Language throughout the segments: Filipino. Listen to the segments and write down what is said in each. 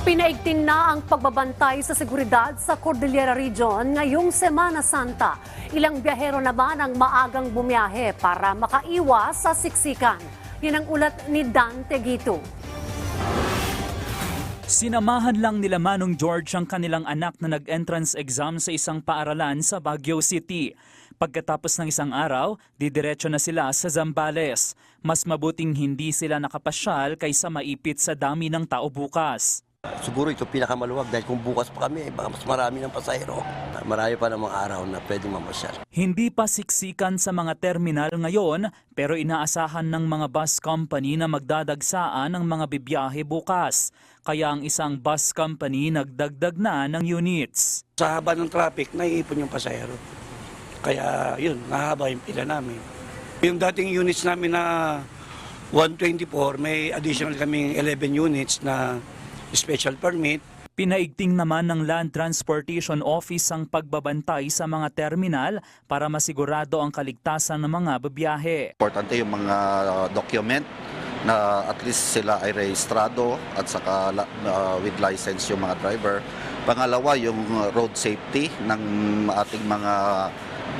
Pinaigting na ang pagbabantay sa seguridad sa Cordillera Region ngayong Semana Santa. Ilang biyahero naman ang maagang bumiyahe para makaiwas sa siksikan. Yan ang ulat ni Dan Tegito. Sinamahan lang nila Manong George ang kanilang anak na nag-entrance exam sa isang paaralan sa Baguio City. Pagkatapos ng isang araw, didiretso na sila sa Zambales. Mas mabuting hindi sila nakapasyal kaysa maipit sa dami ng tao bukas. Siguro ito pinakamaluwag dahil kung bukas pa kami, baka mas marami ng pasahero. Marami pa namang araw na pwede mamasyal. Hindi pa siksikan sa mga terminal ngayon pero inaasahan ng mga bus company na magdadagsaan ng mga bibiyahe bukas. Kaya ang isang bus company nagdagdag na ng units. Sa haba ng traffic, naiipon yung pasahero. Kaya yun, nahaba yung pila namin. Yung dating units namin na 124, may additional kaming 11 units na special permit. Pinaigting naman ng Land Transportation Office ang pagbabantay sa mga terminal para masigurado ang kaligtasan ng mga babiyahe. Importante yung mga document na at least sila ay rehistrado at saka uh, with license yung mga driver. Pangalawa, yung road safety ng ating mga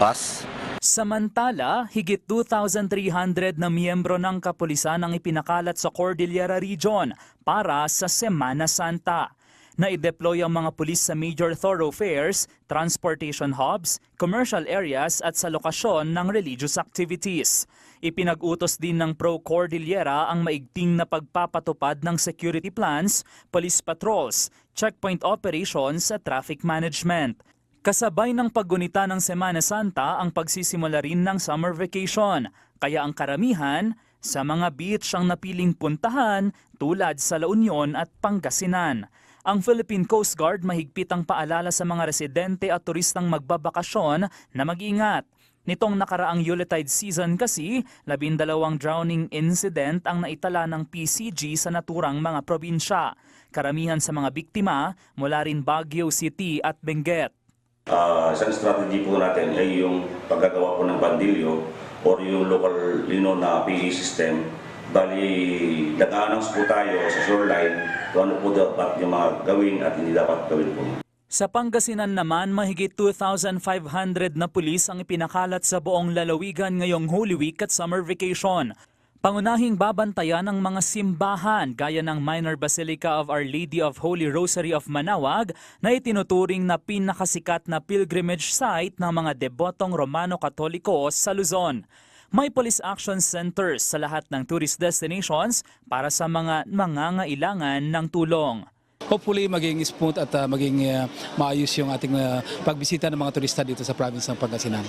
bus. Samantala, higit 2,300 na miyembro ng kapulisan ang ipinakalat sa Cordillera Region para sa Semana Santa. Na-deploy ang mga pulis sa major thoroughfares, transportation hubs, commercial areas at sa lokasyon ng religious activities. Ipinag-utos din ng Pro Cordillera ang maigting na pagpapatupad ng security plans, police patrols, checkpoint operations at traffic management. Kasabay ng paggunita ng Semana Santa ang pagsisimula rin ng summer vacation, kaya ang karamihan sa mga beach ang napiling puntahan tulad sa La Union at Pangasinan. Ang Philippine Coast Guard mahigpit ang paalala sa mga residente at turistang magbabakasyon na mag-ingat. Nitong nakaraang Yuletide season kasi, labindalawang drowning incident ang naitala ng PCG sa naturang mga probinsya. Karamihan sa mga biktima mula rin Baguio City at Benguet. Ah, isang strategy po natin ay yung paggagawa po ng bandilyo or yung local lino na PA system. Bali, nag-announce po tayo sa shoreline kung ano po dapat yung mga gawin at hindi dapat gawin po. Sa Pangasinan naman, mahigit 2,500 na pulis ang ipinakalat sa buong lalawigan ngayong Holy Week at summer vacation. Pangunahing babantayan ang mga simbahan gaya ng Minor Basilica of Our Lady of Holy Rosary of Manawag na itinuturing na pinakasikat na pilgrimage site ng mga debotong Romano-Katoliko sa Luzon. May police action centers sa lahat ng tourist destinations para sa mga mangangailangan ng tulong. hopefully maging smooth at uh, maging uh, maayos yung ating uh, pagbisita ng mga turista dito sa province ng Pangasinan.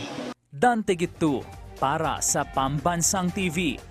Dante Gitu para sa Pambansang TV